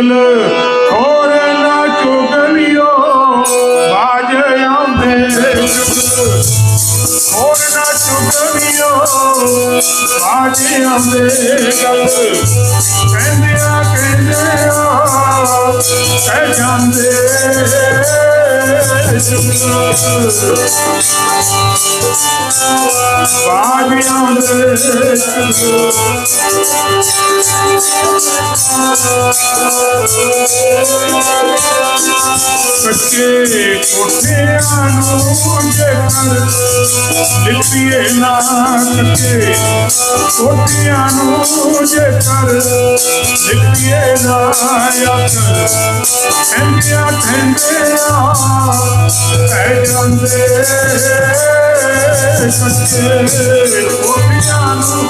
ਚੁਗਲ ਹੋਰ ਨਾ ਚੁਗਲਿਓ ਬਾਜ ਆਉਂਦੇ ਚੁਗਲ ਹੋਰ ਨਾ ਚੁਗਲਿਓ ਬਾਜ ਆਉਂਦੇ ਗੱਲ ਕਹਿੰਦਿਆਂ ਕਹਿੰਦਿਆਂ ਕਹਿ ਜਾਂਦੇ ਚੁਗਲ ਬਾਜ ਆਉਂਦੇ ਸੱਚੇ ਕੱਚੇ ਕੋਠਿਆਂ ਨੂੰ ਜੇਕਰ ਲਿਪੀਏ ਨਾ ਕੱਚੇ ਕੋਠਿਆਂ ਨੂੰ ਜੇਕਰ ਲਿਪੀਏ ਨਾ ਆਕਰ ਕਹਿੰਦਿਆਂ ਕਹਿੰਦਿਆਂ ਕਹਿ ਜਾਂਦੇ ਕੱਚੇ ਕੋਠਿਆਂ ਨੂੰ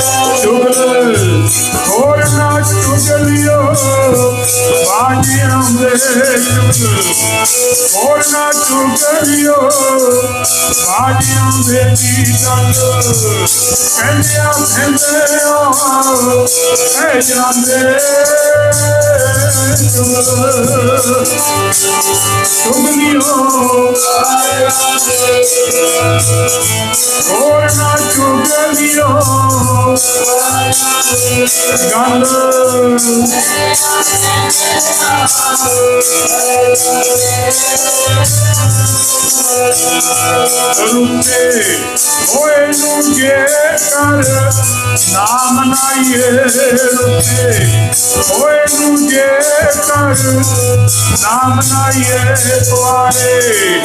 Or not to ਗੱਲ ਰੁੱਤੇ ਹੋਏ ਨੂੰ ਜੇ ਕਰ ਨਾਮ ਨਾਈਏ ਰੁੱਤੇ ਹੋਏ ਨੂੰ ਜੇ ਕਰ ਨਾਮ ਨਾਈਏ ਤੁਹਾਰੇ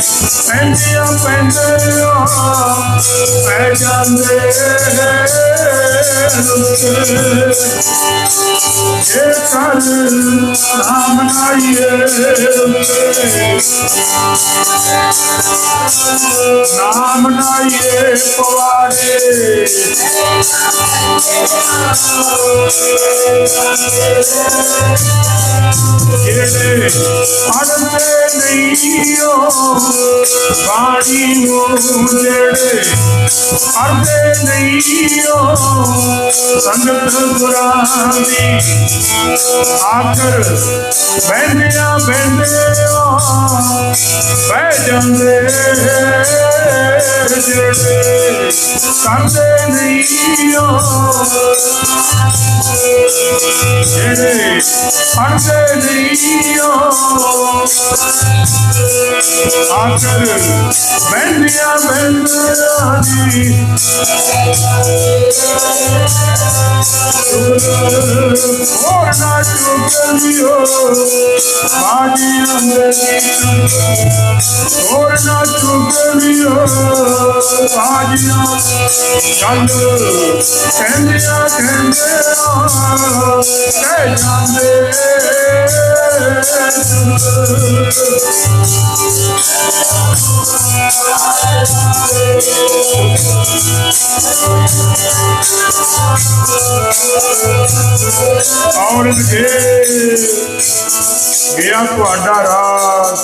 ਪੈਂਦੀਆਂ ਪੈਂਦੀਆਂ ਪੈ ਜਾਂਦੇ ਰੁੱਤੇ ਜੇ ਕਰ ਨਾਮ ਨਾਈਏ ਰੁੱਤੇ ਨਾਮ ਨਾਈਏ ਪਵਾਰੇ ਜਿਹੜੇ ਪੜਦੇ ਨਹੀਂ ਓ ਬਾਣੀ ਨੂੰ ਜਿਹੜੇ ਪੜਦੇ ਨਹੀਂ ਓ ਸੰਗਤ ਗੁਰਾਂ ਦੀ ਆਖਰ ਬੈਠਿਆ ਬੈਠਿਆ ਬਹਿ ਜਾਂਦੇ ਜਿਹੜੇ ਕਰਦੇ ਨਹੀਂ Yeri Ankara Ankara Ben ya ben yani Orada çok geliyor Badiyem benim Orada çok geliyor Badiyem Yandı Kendi kendi ya ਔਰ ਜੇ ਗਿਆ ਤੁਹਾਡਾ ਰਾਜ